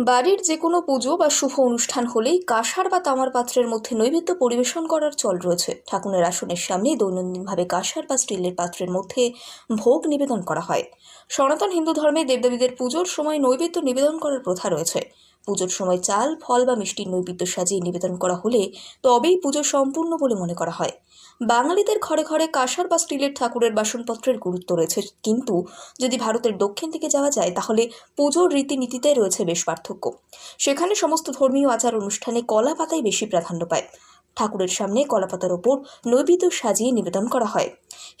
বাড়ির যে কোনো পুজো বা শুভ অনুষ্ঠান হলেই কাঁসার বা তামার পাত্রের মধ্যে নৈবেদ্য পরিবেশন করার চল রয়েছে। ঠাকুরের আসনের সামনে দৈনন্দিনভাবে কাঁসার বা স্টিলের পাত্রের মধ্যে ভোগ নিবেদন করা হয়। সনাতন হিন্দু ধর্মে দেবদেবীদের পুজোর সময় নৈবেদ্য নিবেদন করার প্রথা রয়েছে। পুজোর সময় চাল, ফল বা মিষ্টির নৈবেদ্য সাজিয়ে নিবেদন করা হলে তবেই পুজো সম্পূর্ণ বলে মনে করা হয়। বাঙালিদের ঘরে ঘরে কাঁসার বা স্টিলের ঠাকুরের বাসনপত্রের গুরুত্ব রয়েছে। কিন্তু যদি ভারতের দক্ষিণ দিকে যাওয়া যায়, তাহলে পুজোর রীতিনীতিতে রয়েছে বেশ পার্থক্য। সেখানে সমস্ত ধর্মীয় আচার অনুষ্ঠানে কলা পাতাই বেশি প্রাধান্য পায়। ঠাকুরের সামনে কলা পাতার ওপর নৈবেদ্য সাজিয়ে নিবেদন করা হয়।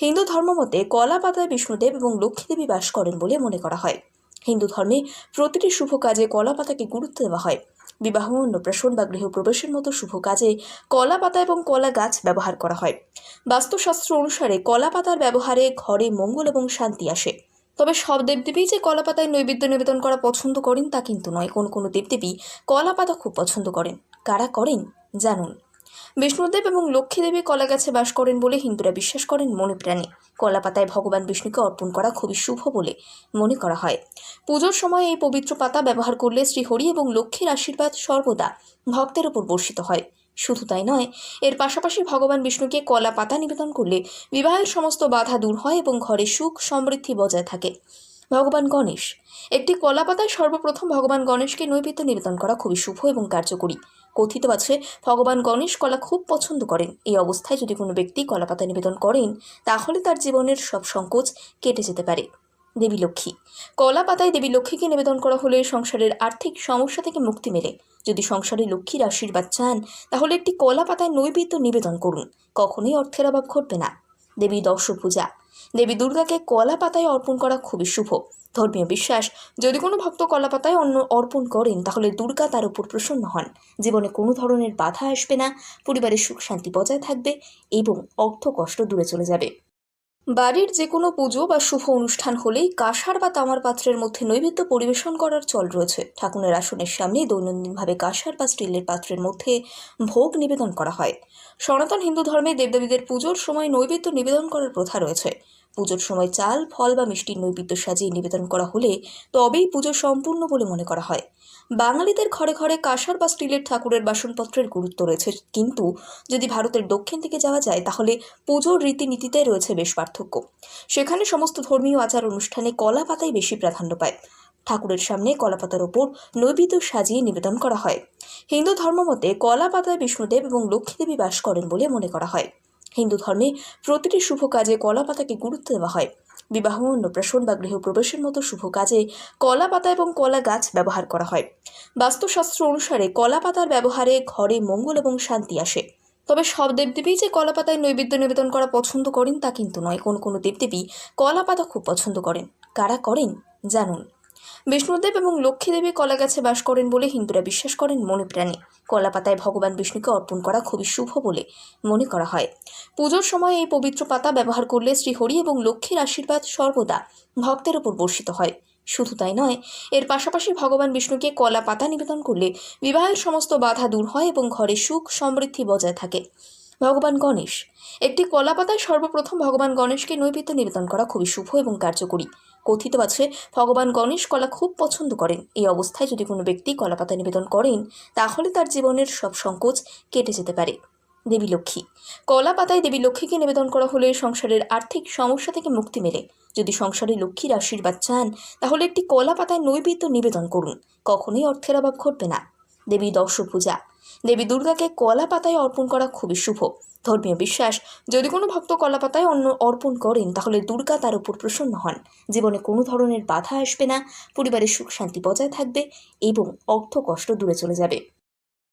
হিন্দু ধর্মমতে কলা পাতায় বিষ্ণুদেব এবং লক্ষ্মীদেবী বাস করেন বলে মনে করা হয়। হিন্দু ধর্মে প্রতিটি শুভ কাজে কলা পাতাকে গুরুত্ব দেওয়া হয়। বিবাহ, অন্নপ্রাশন বা গৃহপ্রবেশের মতো শুভ কাজে কলা পাতা এবং কলা গাছ ব্যবহার করা হয়। বাস্তুশাস্ত্র অনুসারে কলা পাতার ব্যবহারে ঘরে মঙ্গল এবং শান্তি আসে। তবে সব দেবদেবী যে কলা পাতায় নৈবেদ্য নিবেদন করা পছন্দ করেন তা কিন্তু নয়। কোন কোনো দেবদেবী কলা পাতা খুব পছন্দ করেন। কারা করেন? জানুন। বিষ্ণুদেব এবং লক্ষ্মী দেবী কলা গাছে বাস করেন বলে হিন্দুরা বিশ্বাস করেন মনে প্রাণে কলা পাতায় ভগবান বিষ্ণুকে অর্পণ করা খুবই শুভ বলে মনে করা হয়। পুজোর সময় এই পবিত্র পাতা ব্যবহার করলে শ্রীহরি এবং লক্ষ্মীর আশীর্বাদ সর্বদা ভক্তের ওপর বর্ষিত হয়। শুধু তাই নয়, এর পাশাপাশি ভগবান বিষ্ণুকে কলা পাতা নিবেদন করলে বিবাহের সমস্ত বাধা দূর হয় এবং ঘরে সুখ সমৃদ্ধি বজায় থাকে। ভগবান গণেশ। একটি কলা পাতায় সর্বপ্রথম ভগবান গণেশকে নৈবেদ্য নিবেদন করা খুবই শুভ এবং কার্যকরী। কথিত আছে, ভগবান গণেশ কলা খুব পছন্দ করেন। এই অবস্থায় যদি কোনো ব্যক্তি কলা পাতা নিবেদন করেন, তাহলে তার জীবনের সব সংকোচ কেটে যেতে পারে। দেবী লক্ষ্মী। কলা পাতায় দেবী লক্ষ্মীকে নিবেদন করা হলে সংসারের আর্থিক সমস্যা থেকে মুক্তি মেলে। যদি সংসারে লক্ষ্মীর আশীর্বাদ চান, তাহলে একটি কলা পাতায় নৈবেদ্য নিবেদন করুন। কখনোই অর্থের অভাব ঘটবে না। দেবী দর্শ পূজা দেবী দুর্গাকে কলা পাতায় অর্পণ করা খুবই শুভ। ধর্মীয় বিশ্বাস, যদি কোনো ভক্ত কলা পাতায় অন্য অর্পণ করেন, তাহলে দুর্গা তার উপর প্রসন্ন হন। জীবনে কোনো ধরনের বাধা আসবে না পরিবারের সুখ শান্তি বজায় থাকবে এবং অর্থ কষ্ট দূরে চলে যাবে। বাড়ির যে কোনো পুজো বা শুভ অনুষ্ঠান হলেই কাঁসার বা তামার পাত্রের মধ্যে নৈবেদ্য পরিবেশন করার চল রয়েছে। ঠাকুরের আসনের সামনে দৈনন্দিনভাবে কাঁসার বা স্টিলের পাত্রের মধ্যে ভোগ নিবেদন করা হয়। সনাতন হিন্দু ধর্মে দেবদেবীদের পুজোর সময় নৈবেদ্য নিবেদন করার প্রথা রয়েছে। পুজোর সময় চাল, ফল বা মিষ্টির নৈবেদ্য সাজিয়ে নিবেদন করা হলে তবেই পুজো সম্পূর্ণ বলে মনে করা হয়। বাঙালিদের ঘরে ঘরে কাঁসার বা স্টিলের ঠাকুরের বাসনপত্রের গুরুত্ব রয়েছে। কিন্তু যদি ভারতের দক্ষিণ দিকে যাওয়া যায়, তাহলে পুজোর রীতিনীতিতে রয়েছে বেশ পার্থক্য। সেখানে সমস্ত ধর্মীয় আচার অনুষ্ঠানে কলা পাতাই বেশি প্রাধান্য পায়। ঠাকুরের সামনে কলা পাতার ওপর নৈবেদ্য সাজিয়ে নিবেদন করা হয়। হিন্দু ধর্মমতে কলা পাতায় বিষ্ণুদেব এবং লক্ষ্মীদেবী বাস করেন বলে মনে করা হয়। হিন্দু ধর্মে প্রতিটি শুভ কাজে কলা পাতাকে গুরুত্ব দেওয়া হয়। বিবাহ, অন্নপ্রাশন বা গৃহপ্রবেশের মতো শুভ কাজে কলা পাতা এবং কলা গাছ ব্যবহার করা হয়। বাস্তুশাস্ত্র অনুসারে কলা পাতার ব্যবহারে ঘরে মঙ্গল এবং শান্তি আসে। তবে সব দেবদেবী যে কলা পাতায় নৈবেদ্য নিবেদন করা পছন্দ করেন তা কিন্তু নয়। কোন কোনো দেবদেবী কলা পাতা খুব পছন্দ করেন। কারা করেন? জানুন। বিষ্ণুদেব এবং লক্ষ্মী দেবী কলা গাছে বাস করেন বলে হিন্দুরা বিশ্বাস করেন মনে প্রাণে কলা পাতায় ভগবান বিষ্ণুকে অর্পণ করা খুবই শুভ বলে মনে করা হয়। পুজোর সময় এই পবিত্র পাতা ব্যবহার করলে শ্রীহরি এবং লক্ষ্মীর আশীর্বাদ সর্বদা ভক্তের ওপর বর্ষিত হয়। শুধু তাই নয়, এর পাশাপাশি ভগবান বিষ্ণুকে কলা পাতা নিবেদন করলে বিবাহের সমস্ত বাধা দূর হয় এবং ঘরে সুখ সমৃদ্ধি বজায় থাকে। ভগবান গণেশ। একটি কলা পাতায় সর্বপ্রথম ভগবান গণেশকে নৈবেদ্য নিবেদন করা খুবই শুভ এবং কার্যকরী। কথিত আছে, ভগবান গণেশ কলা খুব পছন্দ করেন। এই অবস্থায় যদি কোনো ব্যক্তি কলা পাতা নিবেদন করেন, তাহলে তার জীবনের সব সংকোচ কেটে যেতে পারে। দেবী লক্ষ্মী। কলা পাতায় দেবী লক্ষ্মীকে নিবেদন করা হলে সংসারের আর্থিক সমস্যা থেকে মুক্তি মেলে। যদি সংসারে লক্ষ্মীর আশীর্বাদ চান, তাহলে একটি কলা পাতায় নৈবেদ্য নিবেদন করুন। কখনোই অর্থের অভাব ঘটবে না। দেবী দর্শ পূজা দেবী দুর্গাকে কলা পাতায় অর্পণ করা খুবই শুভ। ধর্মীয় বিশ্বাস, যদি কোনো ভক্ত কলা পাতায় অন্য অর্পণ করেন, তাহলে দুর্গা তার উপর প্রসন্ন হন। জীবনে কোনো ধরনের বাধা আসবে না পরিবারের সুখ শান্তি বজায় থাকবে এবং অর্থ কষ্ট দূরে চলে যাবে।